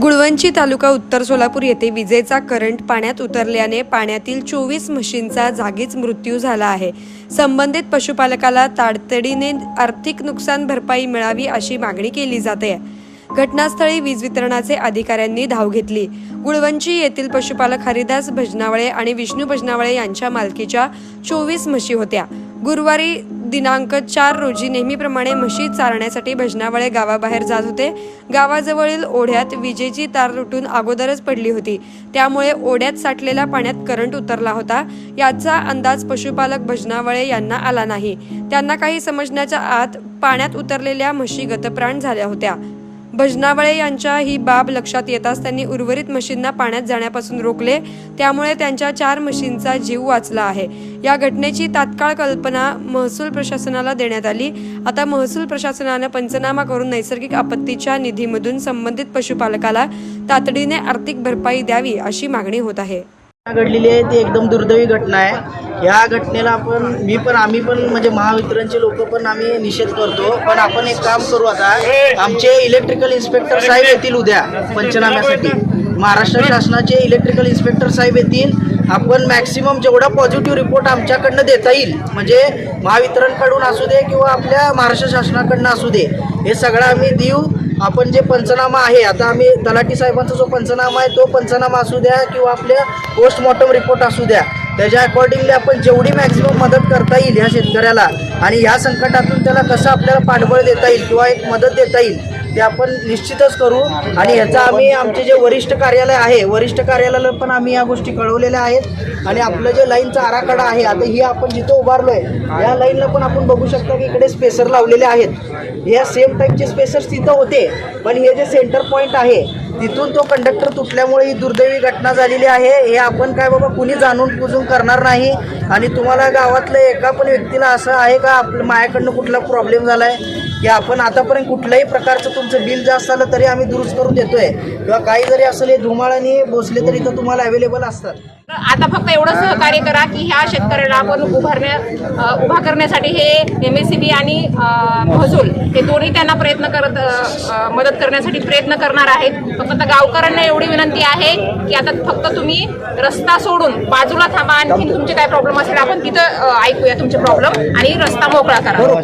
गुळवंची तालुका उत्तर सोलापूर येथे विजेचा करंट पाण्यात उतरल्याने पाण्यातील चोवीस म्हशींचा जागीच मृत्यू झाला आहे. संबंधित पशुपालकाला तातडीने आर्थिक नुकसान भरपाई मिळावी अशी मागणी केली जाते. घटनास्थळी वीज वितरणाचे अधिकाऱ्यांनी धाव घेतली. गुळवंची येथील पशुपालक हरिदास भजनावळे आणि विष्णू भजनावळे यांच्या मालकीच्या चोवीस म्हशी होत्या. गुरुवारी दिनांक चार रोजी नेहमीप्रमाणे म्हशी चारण्यासाठी भजनावळे गावाबाहेर जात होते. गावाजवळील ओढ्यात विजेची तार तुटून अगोदरच पडली होती. त्यामुळे ओढ्यात साठलेल्या पाण्यात करंट उतरला होता. याचा अंदाज पशुपालक भजनावळे यांना आला नाही. त्यांना काही समजण्याच्या आत पाण्यात उतरलेल्या म्हशी गतप्राण झाल्या होत्या. भजनावळे यांच्या ही बाब लक्षात येताच त्यांनी उर्वरित म्हशींना पाण्यात जाण्यापासून रोखले. त्यामुळे त्यांच्या चार म्हशींचा जीव वाचला आहे. या घटनेची तात्काळ कल्पना महसूल प्रशासनाला देण्यात आली. आता महसूल प्रशासनानं पंचनामा करून नैसर्गिक आपत्तीच्या निधीमधून संबंधित पशुपालकाला तातडीने आर्थिक भरपाई द्यावी अशी मागणी होत आहे. घडलेली आहे ती एकदम दुर्दैवी घटना आहे. या घटनेला आपण मी पण आम्ही पण म्हणजे महावितरणचे लोक पण आम्ही निषेध करतो. पण आपण एक काम करू आता. आमचे इलेक्ट्रिकल इन्स्पेक्टर साहेब येतील उद्या पंचनाम्यासाठी. महाराष्ट्र शासनाचे इलेक्ट्रिकल इन्स्पेक्टर साहेब येतील. आपण मॅक्सिमम जेवढा पॉझिटिव्ह रिपोर्ट आमच्याकडनं देता येईल म्हणजे महावितरणकडून असू दे किंवा आपल्या महाराष्ट्र शासनाकडनं असू दे हे सगळं आम्ही देऊ. आपण जे पंचनामा आहे आता आम्ही तलाठी साहेबांचा जो पंचनामा आहे तो पंचनामा असू द्या किंवा आपल्या पोस्टमॉर्टम रिपोर्ट असू द्या त्याच्या अकॉर्डिंगली आपण जेवढी मॅक्झिमम मदत करता येईल ह्या शेतकऱ्याला आणि ह्या संकटातून त्याला कसं आपल्याला पाठबळ देता येईल किंवा एक मदत देता येईल ते आपण निश्चितच करू. आणि याचा आम्ही आमचे जे वरिष्ठ कार्यालय आहे वरिष्ठ कार्यालयाला पण आम्ही या गोष्टी कळवलेल्या आहेत. आणि आपलं जे लाईनचा आराखडा आहे आता ही आपण जिथं उभारलो आहे या लाईनला पण आपण बघू शकता की इकडे स्पेसर लावलेले आहेत. या सेम टाईपचे स्पेसर्स तिथं होते पण हे जे सेंटर पॉईंट आहे तिथून तो कंडक्टर तुटल्यामुळे ही दुर्दैवी घटना झालेली आहे. हे आपण काय बाबा कुणी जाणून बुजून करणार नाही. आणि तुम्हाला गावातल्या एका पण व्यक्तीला असं आहे का आपलं माझ्याकडनं कुठला प्रॉब्लेम झाला आहे की आपण आतापर्यंत कुठल्याही प्रकारचं तुमचं बिल जास्त आलं तरी आम्ही दुरुस्त करून देतोय. किंवा काही जरी असले धुमाळाने भोसले तरी तर तुम्हाला अवेलेबल असतात. आता फक्त एवढं सहकार्य करा की ह्या शेतकऱ्याला आपण उभारण्या उभा करण्यासाठी हे एम एस सी बी आणि महसूल हे दोन्ही त्यांना प्रयत्न करत मदत करण्यासाठी प्रयत्न करणार आहेत. फक्त गावकऱ्यांना एवढी विनंती आहे की आता फक्त तुम्ही रस्ता सोडून बाजूला थांबा. आणखी तुमचे काय प्रॉब्लेम असेल आपण तिथं ऐकूया तुमचे प्रॉब्लेम आणि रस्ता मोकळा करा.